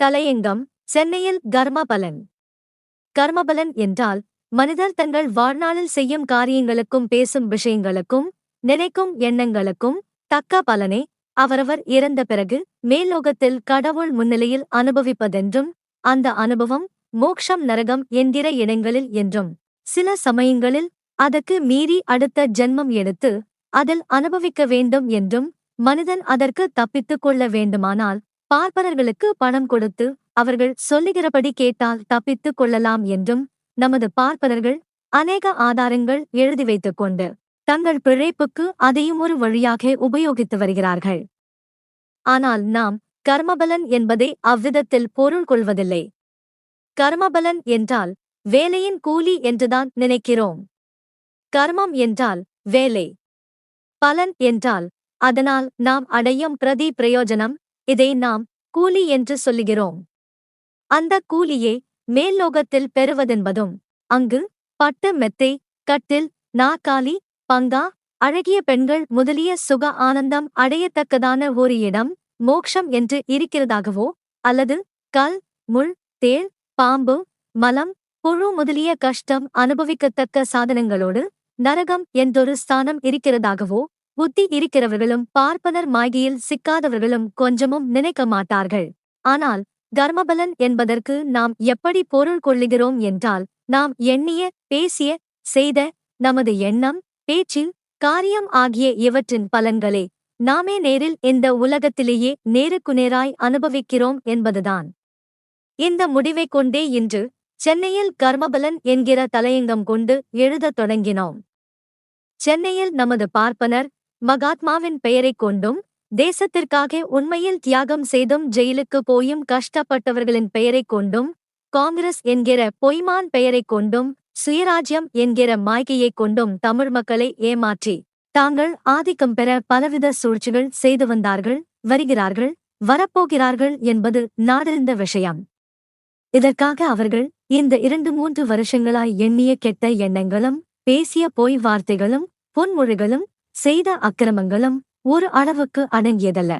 தலையங்கம் சென்னையில் கர்மபலன். கர்மபலன் என்றால் மனிதர் தங்கள் வாழ்நாளில் செய்யும் காரியங்களுக்கும் பேசும் விஷயங்களுக்கும் நினைக்கும் எண்ணங்களுக்கும் தக்க பலனை அவரவர் இறந்த பிறகு மேல்லோகத்தில் கடவுள் முன்னிலையில் அனுபவிப்பதென்றும் அந்த அனுபவம் மோக்ஷம் நரகம் என்கிற இடங்களில் என்றும் சில சமயங்களில் அதற்கு மீறி அடுத்த ஜென்மம் எடுத்து அதில் அனுபவிக்க வேண்டும் என்றும் மனிதன் அதற்கு தப்பித்துக் கொள்ள வேண்டுமானால் பார்ப்பனர்களுக்கு பணம் கொடுத்து அவர்கள் சொல்லுகிறபடி கேட்டால் தப்பித்துக் கொள்ளலாம் என்றும் நமது பார்ப்பனர்கள் அநேக ஆதாரங்கள் எழுதி வைத்துக் கொண்டு தங்கள் பிழைப்புக்கு அதையும் ஒரு வழியாக உபயோகித்து வருகிறார்கள். ஆனால் நாம் கர்மபலன் என்பதை அவ்விதத்தில் பொருள் கொள்வதில்லை. கர்மபலன் என்றால் வேலையின் கூலி என்றுதான் நினைக்கிறோம். கர்மம் என்றால் வேலை. பலன் என்றால் அதனால் நாம் அடையும் பிரதி பிரயோஜனம் இதை நாம் கூலி என்று சொல்லுகிறோம். அந்த கூலியை மேல்லோகத்தில் பெறுவதென்பதும் அங்கு பட்டு மெத்தை கட்டில் நாக்காலி பங்கா அழகிய பெண்கள் முதலிய சுக ஆனந்தம் அடையத்தக்கதான ஒரு இடம் மோக்ஷம் என்று இருக்கிறதாகவோ அல்லது கல் முள் தேள் பாம்பு மலம் புழு முதலிய கஷ்டம் அனுபவிக்கத்தக்க சாதனங்களோடு நரகம் என்றொரு ஸ்தானம் இருக்கிறதாகவோ புத்தி இருக்கிறவர்களும் பார்ப்பனர் மாகியில் சிக்காதவர்களும் கொஞ்சமும் நினைக்க மாட்டார்கள். ஆனால் கர்மபலன் என்பதற்கு நாம் எப்படி பொருள் கொள்ளுகிறோம் என்றால் நாம் எண்ணிய பேசிய செய்த நமது எண்ணம் பேச்சு காரியம் ஆகிய இவற்றின் பலன்களே நாமே நேரில் இந்த உலகத்திலேயே நேருக்கு நேராய் அனுபவிக்கிறோம் என்பதுதான். இந்த முடிவைக் கொண்டே இன்று சென்னையில் கர்மபலன் என்கிற தலையங்கம் கொண்டு எழுதத் தொடங்கினோம். சென்னையில் நமது பார்ப்பனர் மகாத்மாவின் பெயரைக் கொண்டும் தேசத்திற்காக உண்மையில் தியாகம் செய்தும் ஜெயிலுக்கு போயும் கஷ்டப்பட்டவர்களின் பெயரைக் கொண்டும் காங்கிரஸ் என்கிற பொய்மான் பெயரைக் கொண்டும் சுயராஜ்யம் என்கிற மாய்கையைக் கொண்டும் தமிழ் மக்களை ஏமாற்றி தாங்கள் ஆதிக்கம் பெற பலவித சூழ்ச்சிகள் செய்து வந்தார்கள் வருகிறார்கள் வரப்போகிறார்கள் என்பது நாடறிந்த விஷயம். இதற்காக அவர்கள் இந்த இரண்டு மூன்று வருஷங்களாய் எண்ணிய கெட்ட எண்ணங்களும் பேசிய பொய் வார்த்தைகளும் பொன்மொழிகளும் செய்த அக்கிரமங்களும் ஒரு அளவுக்கு அடங்கியதல்ல.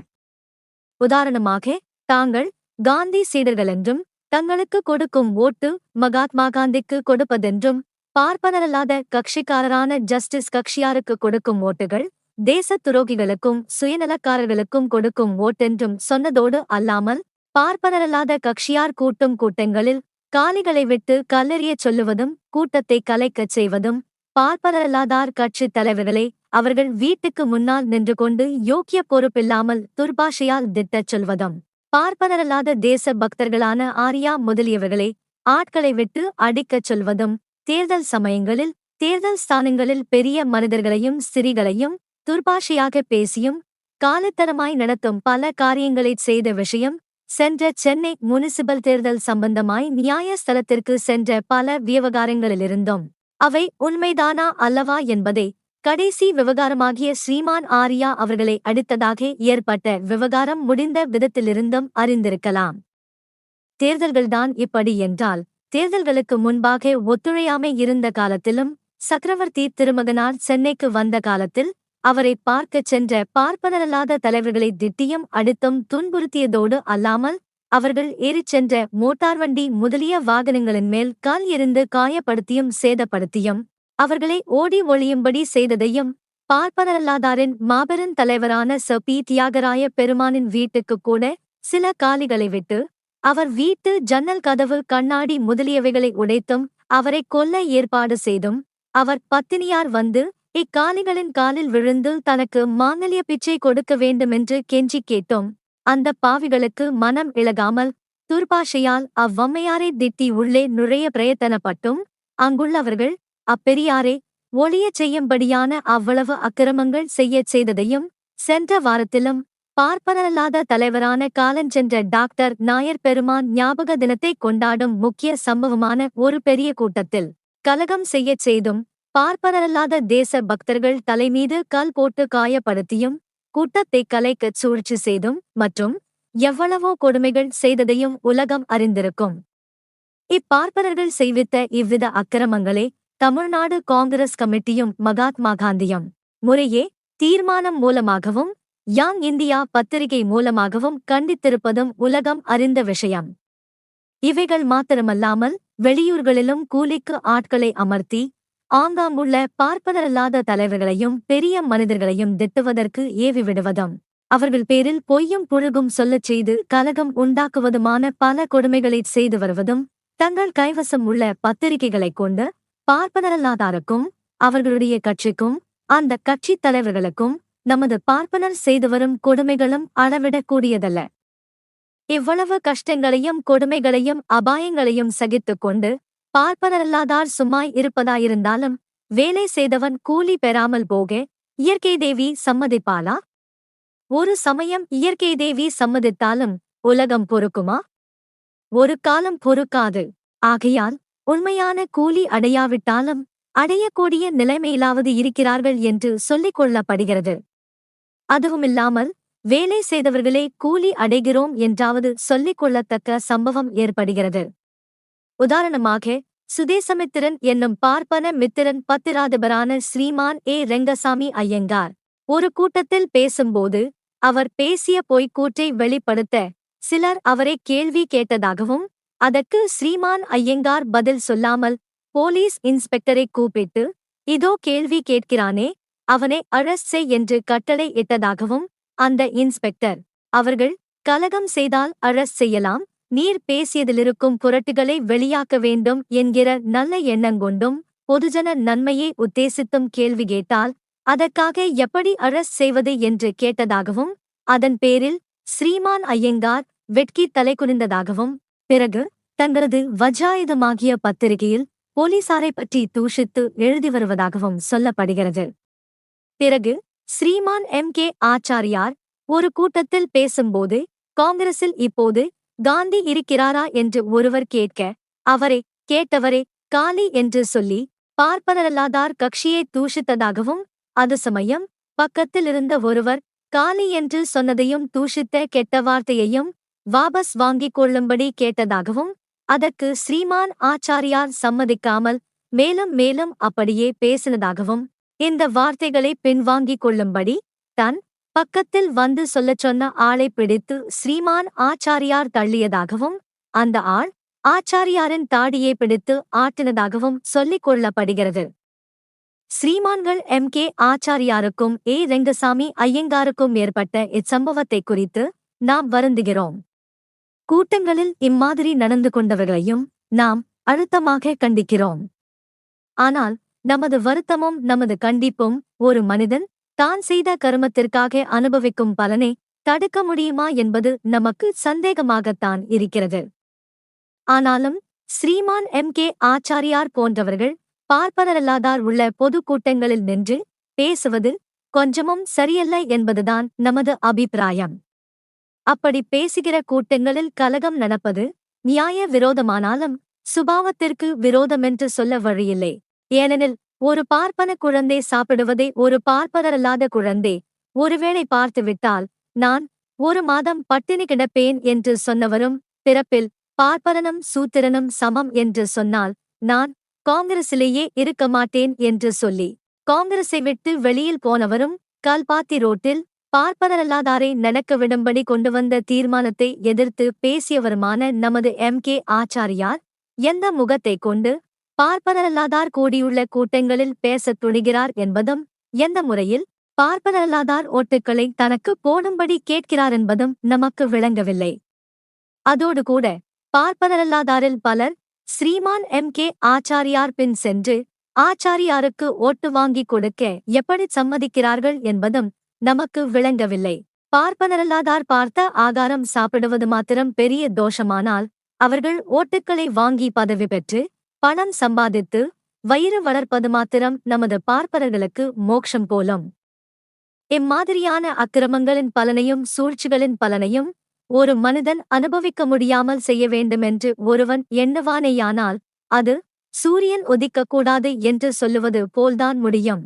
உதாரணமாக தாங்கள் காந்தி சீடர்களென்றும் தங்களுக்கு கொடுக்கும் ஓட்டு மகாத்மா காந்திக்கு கொடுப்பதென்றும் பார்ப்பனரல்லாத கட்சிக்காரரான ஜஸ்டிஸ் கக்ஷியாருக்கு கொடுக்கும் ஓட்டுகள் தேசத் துரோகிகளுக்கும் சுயநலக்காரர்களுக்கும் கொடுக்கும் ஓட்டென்றும் சொன்னதோடு அல்லாமல் பார்ப்பனரல்லாத கட்சியார் கூட்டும் கூட்டங்களில் காலிகளை விட்டு கல்லெறியச் சொல்லுவதும் கூட்டத்தை கலைக்கச் செய்வதும் பார்ப்பனரல்லாதார் கட்சித் தலைவர்களை அவர்கள் வீட்டுக்கு முன்னால் நின்று கொண்டு யோக்கிய பொறுப்பில்லாமல் துர்பாஷையால் திட்டச் சொல்வதும். பார்ப்பனரல்லாத தேச பக்தர்களான ஆரியா முதலியவர்களை ஆட்களை விட்டு அடிக்கச் சொல்வதும் தேர்தல் சமயங்களில் தேர்தல் ஸ்தானங்களில் பெரிய மனிதர்களையும் சிறிகளையும் துர்பாஷையாக பேசியும் காலத்தரமாய் நடத்தும் பல காரியங்களைச் செய்த விஷயம் சென்ற சென்னை முனிசிபல் தேர்தல் சம்பந்தமாய் நியாயஸ்தலத்திற்கு சென்ற பல விவகாரங்களிலிருந்தும். அவை உண்மைதானா அல்லவா என்பதை கடைசி விவகாரமாகிய ஸ்ரீமான் ஆரியா அவர்களை அடித்ததாக ஏற்பட்ட விவகாரம் முடிந்த விதத்திலிருந்தும் அறிந்திருக்கலாம். தேர்தல்கள்தான் இப்படி என்றால் தேர்தல்களுக்கு முன்பாக ஒத்துழையாமை இருந்த காலத்திலும் சக்கரவர்த்தி திருமகனார் சென்னைக்கு வந்த காலத்தில் அவரை பார்க்கச் சென்ற பார்ப்பனரல்லாத தலைவர்களை திட்டியும் அடித்தும் துன்புறுத்தியதோடு அல்லாமல் அவர்கள் ஏறிச் சென்ற மோட்டார் வண்டி முதலிய வாகனங்களின் மேல் கால் எறிந்து காயப்படுத்தியும் சேதப்படுத்தியும் அவர்களை ஓடி ஒளியும்படி செய்ததையும் பார்ப்பனரல்லாதாரின் மாபெரும் தலைவரான ச. பி. தியாகராய பெருமானின் வீட்டுக்கு கூட சில காலிகளை விட்டு அவர் வீட்டு ஜன்னல் கதவு கண்ணாடி முதலியவைகளை உடைத்தும் அவரை கொல்ல ஏற்பாடு செய்தும் அவர் பத்தினியார் வந்து இக்காலிகளின் காலில் விழுந்து தனக்கு மாங்கல்ய பிச்சை கொடுக்க வேண்டுமென்று கெஞ்சி கேட்டோம். அந்த பாவிகளுக்கு மனம் இழகாமல் துர்பாஷையால் அவ்வம்மையாரை திட்டி உள்ளே நுழைய பிரயத்தனப்பட்டும் அங்குள்ளவர்கள் அப்பெரியாரே ஒளியச் செய்யும்படியான அவ்வளவு அக்கிரமங்கள் செய்யச் செய்ததையும் சென்ற வாரத்திலும் பார்ப்பனரல்லாத தலைவரான காலஞ்சென்ற டாக்டர் நாயர் பெருமான் ஞாபக தினத்தை கொண்டாடும் முக்கிய சம்பவமான ஒரு பெரிய கூட்டத்தில் கலகம் செய்யச் செய்தும் பார்ப்பனரல்லாத தேச பக்தர்கள் தலைமீது கல் போட்டு காயப்படுத்தியும் கூட்டத்தை கலைக்கச் சூழ்ச்சி செய்தும் மற்றும் எவ்வளவோ கொடுமைகள் செய்ததையும் உலகம் அறிந்திருக்கும். இப்பார்ப்பனர்கள் செய்வித்த இவ்வித அக்கிரமங்களே தமிழ்நாடு காங்கிரஸ் கமிட்டியும் மகாத்மா காந்தியும். முறையே தீர்மானம் மூலமாகவும் யாங் இந்தியா பத்திரிகை மூலமாகவும் கண்டித்திருப்பதும் உலகம் அறிந்த விஷயம். இவைகள் மாத்திரமல்லாமல் வெளியூர்களிலும் கூலிக்கு ஆட்களை அமர்த்தி ஆங்காங்குள்ள பார்ப்பனரல்லாத தலைவர்களையும் பெரிய மனிதர்களையும் திட்டுவதற்கு ஏவிவிடுவதும். அவர்கள் பேரில் பொய்யும் புழுகும் சொல்லச் செய்து கலகம் உண்டாக்குவதுமான பல கொடுமைகளைச் செய்து வருவதும் தங்கள் கைவசம் உள்ள பத்திரிகைகளைக் கொண்டு பார்ப்பனரல்லாதாருக்கும் அவர்களுடைய கட்சிக்கும் அந்த கட்சித் தலைவர்களுக்கும் நமது பார்ப்பனர் செய்து வரும் கொடுமைகளும் அளவிடக்கூடியதல்ல. இவ்வளவு கஷ்டங்களையும் கொடுமைகளையும் அபாயங்களையும் சகித்துக் கொண்டு பார்ப்பனரல்லாதார் சும்மாய் இருப்பதாயிருந்தாலும் வேலை செய்தவன் கூலி பெறாமல் போக இயற்கை தேவி சம்மதிப்பாளா? ஒரு சமயம் இயற்கை தேவி சம்மதித்தாலும் உலகம் பொறுக்குமா? ஒரு காலம் பொறுக்காது. ஆகையால் உண்மையான கூலி அடையாவிட்டாலும் அடையக்கூடிய நிலைமையிலாவது இருக்கிறார்கள் என்று சொல்லிக் கொள்ளப்படுகிறது. அதுவுமில்லாமல் வேலை செய்தவர்களே கூலி அடைகிறோம் என்றாவது சொல்லிக் கொள்ளத்தக்க சம்பவம் ஏற்படுகிறது. உதாரணமாக சுதேசமித்திரன் என்னும் பார்ப்பன மித்திரன் பத்திராதிபரான ஸ்ரீமான் ஏ. ரெங்கசாமி ஐயங்கார் ஒரு கூட்டத்தில் பேசும்போது அவர் பேசிய பொய்க்கூற்றை வெளிப்படுத்த சிலர் அவரை கேள்வி கேட்டதாகவும் அதற்கு ஸ்ரீமான் ஐயங்கார் பதில் சொல்லாமல் போலீஸ் இன்ஸ்பெக்டரை கூப்பிட்டு இதோ கேள்வி கேட்கிறானே அவனை அரெஸ்ட் செய் என்று கட்டளை இட்டதாகவும் அந்த இன்ஸ்பெக்டர் அவர்கள் கலகம் செய்தால் அரெஸ்ட் செய்யலாம் நீர் பேசியதிலிருக்கும் புரட்டுகளை வெளியாக்க வேண்டும் என்கிற நல்ல எண்ணங்கொண்டும் பொதுஜன நன்மையை உத்தேசித்தும் கேள்வி கேட்டால் அதற்காக எப்படி அரெஸ்ட் செய்வது என்று கேட்டதாகவும் அதன் பேரில் ஸ்ரீமான் ஐயங்கார் வெட்கி தலைகுனிந்ததாகவும் பிறகு தங்களது வஜாயுதமாகிய பத்திரிகையில் போலீசாரைப் பற்றி தூஷித்து எழுதி வருவதாகவும் சொல்லப்படுகிறது. பிறகு ஸ்ரீமான் எம். கே. ஆச்சாரியார் ஒரு கூட்டத்தில் பேசும்போது காங்கிரஸில் இப்போது காந்தி இருக்கிறாரா? என்று ஒருவர் கேட்க அவரை கேட்டவரே காலி என்று சொல்லி பார்ப்பனரல்லாதார் கட்சியை தூஷித்ததாகவும் அது சமயம் பக்கத்தில் இருந்த ஒருவர் காலி என்று சொன்னதையும் தூஷித்த கெட்ட வார்த்தையையும் வாபஸ் வாங்கிக் கொள்ளும்படி கேட்டதாகவும் அதற்கு ஸ்ரீமான் ஆச்சாரியார் சம்மதிக்காமல் மேலும் மேலும் அப்படியே பேசினதாகவும் இந்த வார்த்தைகளை பின்வாங்கிக் கொள்ளும்படி தன் பக்கத்தில் வந்து சொல்லச் சொன்ன ஆளை பிடித்து ஸ்ரீமான் ஆச்சாரியார் தள்ளியதாகவும் அந்த ஆள் ஆச்சாரியாரின் தாடியை பிடித்து ஆட்டினதாகவும் சொல்லிக் கொள்ளப்படுகிறது. ஸ்ரீமான்கள் எம். கே. ஆச்சாரியாருக்கும் ஏ. ரெங்கசாமி ஐயங்காருக்கும் ஏற்பட்ட இச்சம்பவத்தை குறித்து நாம் வருந்துகிறோம். கூட்டங்களில் இம்மாதிரி நடந்து கொண்டவர்களையும் நாம் அழுத்தமாக கண்டிக்கிறோம். ஆனால் நமது வருத்தமும் நமது கண்டிப்பும் ஒரு மனிதன் தான் செய்த கருமத்திற்காக அனுபவிக்கும் பலனை தடுக்க முடியுமா என்பது நமக்கு சந்தேகமாகத்தான் இருக்கிறது. ஆனாலும் ஸ்ரீமான் எம். கே. ஆச்சாரியார் போன்றவர்கள் பார்ப்பனரல்லாதார் உள்ள பொது கூட்டங்களில் நின்று பேசுவது கொஞ்சமும் சரியல்ல என்பதுதான் நமது அபிப்பிராயம். அப்படி பேசுகிற கூட்டங்களில் கலகம் நடப்பது நியாய விரோதமானாலும் சுபாவத்திற்கு விரோதமென்று சொல்ல வழியில்லை. ஏனெனில் ஒரு பார்ப்பன குழந்தை சாப்பிடுவதை ஒரு பார்ப்பனரல்லாத குழந்தை ஒருவேளை பார்த்துவிட்டால் நான் ஒரு மாதம் பட்டினி கிடப்பேன் என்று சொன்னவரும் பிறப்பில் பார்ப்பரனும் சூத்திரனும் சமம் என்று சொன்னால் நான் காங்கிரசிலேயே இருக்க மாட்டேன் என்று சொல்லி காங்கிரஸை விட்டு வெளியில் போனவரும் கல்பாத்தி ரோட்டில் பார்ப்பனரல்லாதாரை நடக்க விடும்படி கொண்டு வந்த தீர்மானத்தை எதிர்த்து பேசியவருமான நமது எம். கே. ஆச்சாரியார் எந்த முகத்தைக் கொண்டு பார்ப்பனரல்லாதார் கூடியுள்ள கூட்டங்களில் பேசத் துணிகிறார் என்பதும் எந்த முறையில் பார்ப்பனரல்லாதார் ஓட்டுக்களை தனக்கு போடும்படி கேட்கிறார் என்பதும் நமக்கு விளங்கவில்லை. அதோடு கூட பார்ப்பனரல்லாதாரில் பலர் ஸ்ரீமான் எம். கே. ஆச்சாரியார் பின் சென்று ஆச்சாரியாருக்கு ஓட்டு வாங்கிக் கொடுக்க எப்படி சம்மதிக்கிறார்கள் என்பதும் நமக்கு விளங்கவில்லை. பார்ப்பனரல்லாதார் பார்த்த ஆகாரம் சாப்பிடுவது மாத்திரம் பெரிய தோஷமானால் அவர்கள் ஓட்டுக்களை வாங்கி பதவி பெற்று பணம் சம்பாதித்து வயிறு வளர்ப்பது மாத்திரம் நமது பார்ப்பனர்களுக்கு மோட்சம் போலும். இம்மாதிரியான அக்கிரமங்களின் பலனையும் சூழ்ச்சிகளின் பலனையும் ஒரு மனிதன் அனுபவிக்க முடியாமல் செய்ய வேண்டுமென்று ஒருவன் எண்ணுவானேயானால் அது சூரியன் உதிக்கக்கூடாது என்று சொல்லுவது போல்தான் முடியும்.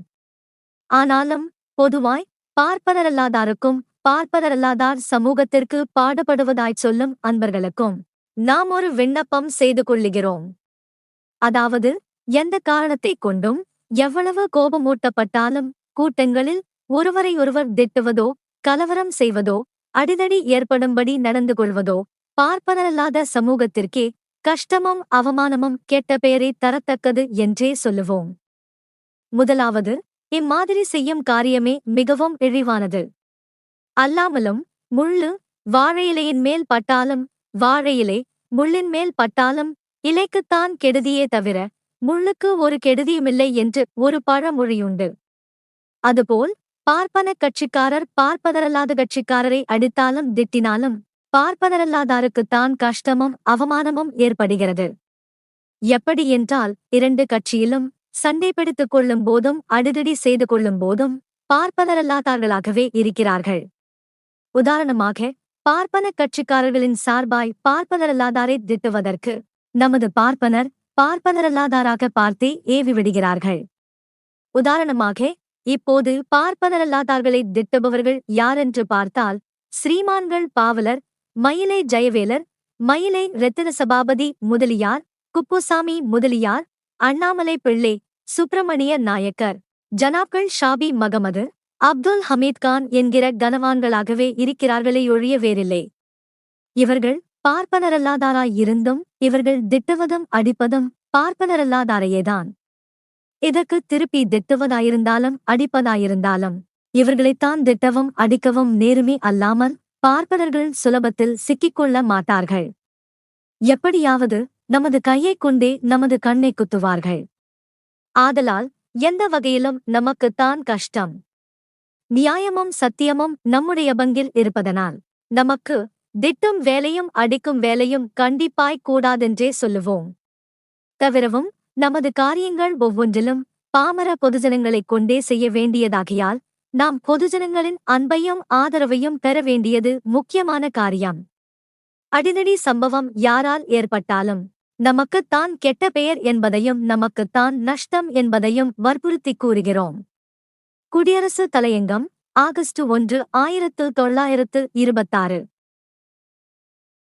ஆனாலும் பொதுவாய் பார்ப்பனரல்லாதாருக்கும் பார்ப்பனரல்லாதார் சமூகத்திற்கு பாடுபடுவதாய்ச் சொல்லும் அன்பர்களுக்கும் நாம் ஒரு விண்ணப்பம் செய்து கொள்ளுகிறோம். அதாவது எந்த காரணத்தைக் கொண்டும் எவ்வளவு கோபமூட்டப்பட்டாலும் கூட்டங்களில் ஒருவரையொருவர் திட்டுவதோ கலவரம் செய்வதோ அடிதடி ஏற்படும்படி நடந்து கொள்வதோ பார்ப்பனரல்லாத சமூகத்திற்கே கஷ்டமும் அவமானமும் கெட்ட பெயரை தரத்தக்கது என்றே சொல்லுவோம். முதலாவது இம்மாதிரி செய்யும் காரியமே மிகவும் இழிவானது. அல்லாமலும் முள்ளு வாழையிலையின் மேல் பட்டாலும் வாழையிலை முள்ளின் மேல் பட்டாலும் இலைக்குத்தான் கெடுதியே தவிர முள்ளுக்கு ஒரு கெடுதியுமில்லை என்று ஒரு பழமொழியுண்டு. அதுபோல் பார்ப்பன கட்சிக்காரர் பார்ப்பதரல்லாத கட்சிக்காரரை அடித்தாலும் திட்டினாலும் பார்ப்பதரல்லாதாருக்குத்தான் கஷ்டமும் அவமானமும் ஏற்படுகிறது. எப்படி என்றால் இரண்டு கட்சியிலும் சண்டை பிடித்துக் கொள்ளும் போதும் அடிதடி செய்து கொள்ளும் போதும் பார்ப்பதரல்லாதார்களாகவே இருக்கிறார்கள். உதாரணமாக பார்ப்பன கட்சிக்காரர்களின் சார்பாய் பார்ப்பதரல்லாதாரை திட்டுவதற்கு நமது பார்ப்பனர் பார்ப்பனரல்லாதாராக பார்த்தே ஏவி விடுகிறார்கள். உதாரணமாக இப்போது பார்ப்பனரல்லாதார்களை திட்டுபவர்கள் யாரென்று பார்த்தால் ஸ்ரீமான்கள் பாவலர் மயிலை ஜெயவேலர் மயிலை ரத்தின சபாபதி முதலியார் குப்புசாமி முதலியார் அண்ணாமலை பிள்ளை சுப்பிரமணிய நாயக்கர். ஜனாப்கள் ஷாபி மகமது அப்துல் ஹமீத் கான் என்கிற கனவான்களாகவே இருக்கிறார்களே ஒழிய வேறில்லை. இவர்கள் பார்ப்பனரல்லாதாராய் இருந்தும் இவர்கள் திட்டுவதும் அடிப்பதும் பார்ப்பனரல்லாதாரையேதான். இதற்கு திருப்பி திட்டுவதாயிருந்தாலும் அடிப்பதாயிருந்தாலும் இவர்களைத்தான் திட்டவும் அடிக்கவும் நேருமே அல்லாமல் பார்ப்பனர்கள் சுலபத்தில் சிக்கிக்கொள்ள மாட்டார்கள். எப்படியாவது நமது கையைக் கொண்டே நமது கண்ணை குத்துவார்கள். ஆதலால் எந்த வகையிலும் நமக்குத்தான் கஷ்டம். நியாயமும் சத்தியமும் நம்முடைய பங்கில் இருப்பதனால் நமக்கு திட்டும் வேலையும் அடிக்கும் வேலையும் கண்டிப்பாய் கூடாதென்றே சொல்லுவோம். தவிரவும் நமது காரியங்கள் ஒவ்வொன்றிலும் பாமர பொதுஜனங்களைக் கொண்டே செய்ய வேண்டியதாகையால் நாம் பொதுஜனங்களின் அன்பையும் ஆதரவையும் பெற வேண்டியது முக்கியமான காரியம். அடிதடி சம்பவம் யாரால் ஏற்பட்டாலும் நமக்குத்தான் கெட்ட பெயர் என்பதையும் நமக்குத்தான் நஷ்டம் என்பதையும் வற்புறுத்திக் கூறுகிறோம். குடியரசு தலையங்கம் ஆகஸ்ட் ஒன்று ஆயிரத்து தொள்ளாயிரத்து இருபத்தாறு.